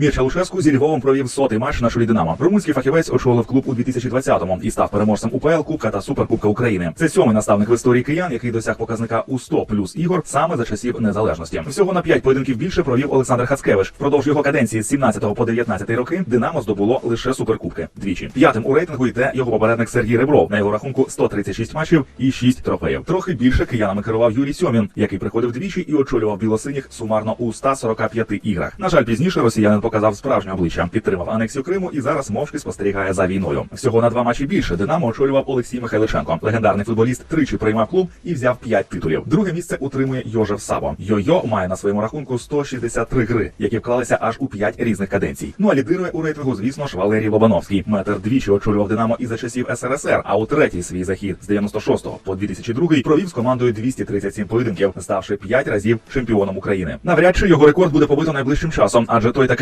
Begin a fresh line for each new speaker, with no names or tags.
Мірча Лушеску зі Львовом провів сотий матч на чолі Динамо. Румунський фахівець очолив клуб у 2020-му і став переможцем УПЛ, Кубка та Суперкубка України. Це сьомий наставник в історії киян, який досяг показника у 100 плюс ігор саме за часів незалежності. Всього на 5 поєдинків більше провів Олександр Хацкевич. Впродовж його каденції з 17 по 19 роки Динамо здобуло лише суперкубки двічі. П'ятим у рейтингу йде його попередник Сергій Ребров. На його рахунку 136 матчів і 6 трофеїв. Трохи більше киянами керував Юрій Сьомін, який приходив двічі і очолював білосиніх сумарно у 145 іграх. На жаль, пізніше росіянин показав справжнє обличчя, підтримав анексію Криму і зараз мовчки спостерігає за війною. Всього на два матчі більше Динамо очолював Олексій Михайличенко. Легендарний футболіст тричі приймав клуб і взяв 5 титулів. Друге місце утримує Йожев Саво. Йо-Йо має на своєму рахунку 163 гри, які вклалися аж у 5 різних каденцій. Ну а лідирує у рейтингу, звісно ж, Валерій Лобановський. Метр двічі очолював Динамо і за часів СРСР. А у третій свій захід з 96 по 2002 провів з командою 237 поєдинків, ставши 5 разів чемпіоном України. Навряд чи його рекорд буде побито найближчим часом, адже той таки